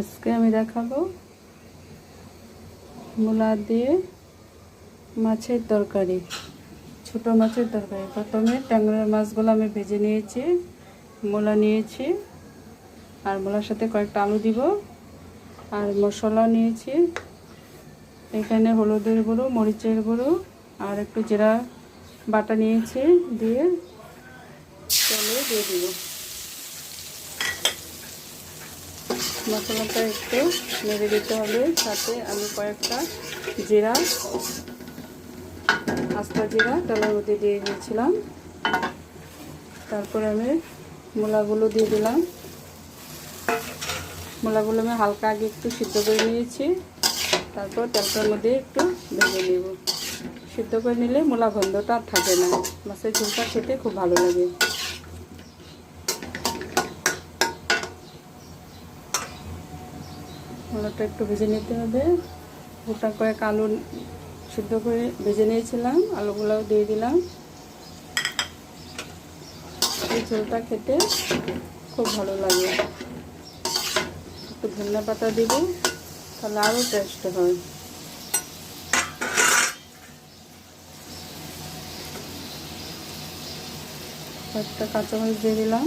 আজকে আমি দেখাবো মূলা দিয়ে মাছের তরকারি, ছোট মাছের তরকারি। প্রথমে ট্যাংরার মাছগুলো আমি ভেজে নিয়েছি, মূলা নিয়েছি, আর মূলার সাথে কয়েকটা আলু দিব, আর মশলা নিয়েছি। এখানে হলুদের গুঁড়ো, মরিচের গুঁড়ো, আর একটু জিরা বাটা নিয়েছি, দিয়ে তেলে দিয়ে দিব। মশলাটা একটু নেড়ে দিতে হবে, সাথে আমি কয়েকটা জিরা, আস্তা জিরা তেলের মধ্যে দিয়ে দিয়েছিলাম। তারপরে আমি মূলাগুলো দিয়ে দিলাম। মূলাগুলো আমি হালকা আগে একটু সিদ্ধ করে নিয়েছি, তারপর তেলটার মধ্যে একটু ভেজে নেব। সিদ্ধ করে নিলে মূলা গন্ধটা থাকে না, মাছের ঝোলটা খেতে খুব ভালো লাগে। মূলাটা একটু ভেজে নিতে হবে। গোটা কয়েক আলু সিদ্ধ করে ভেজে নিয়েছিলাম, আলুগুলোও দিয়ে দিলাম। এই ঝোলটা খেতে খুব ভালো লাগে। একটু ধনিয়া পাতা দিব, তাহলে আরও টেস্ট হয়। কয়েকটা কাঁচামরিচ দিয়ে দিলাম।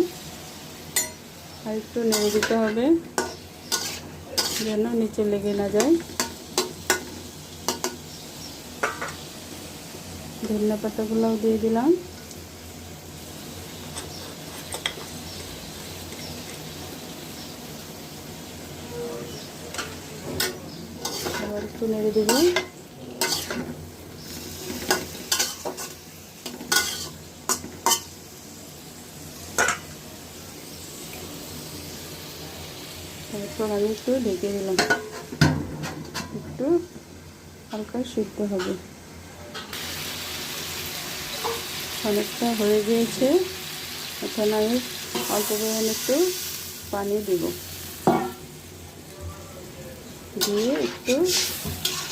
আর একটু নেড়ে দিতে হবে। যেন নিচে লেগে না যায়। ধনিয়া পাতাগুলোও দিয়ে দিলাম। আবার একটু নেড়ে দেব। তারপর আমি একটু ঢেকে দিলাম। একটু হালকা সিদ্ধ হবে। অনেকটা হয়ে গিয়েছে। এখন আমি অল্প পরিমাণে একটু পানি দেব। দিয়ে একটু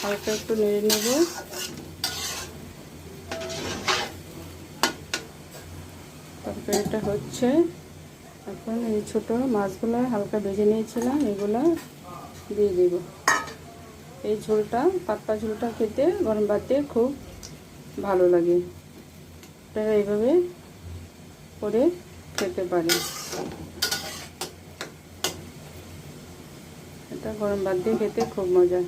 হালকা একটু নেড়ে নেব। তরকারিটা হচ্ছে। এখন এই ছোটো মাছগুলো হালকা ভেজে নিয়েছিলাম, এগুলো দিয়ে দেব। এই ঝোলটা, পাতলা ঝোলটা খেতে গরম ভাতে খুব ভালো লাগে। আপনারা এইভাবে করে খেতে পারেন। এটা গরম ভাত দিয়ে খেতে খুব মজা।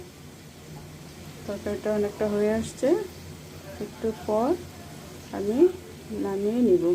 তরকারিটা অনেকটা হয়ে আসছে। একটু পর আমি নামিয়ে নিব।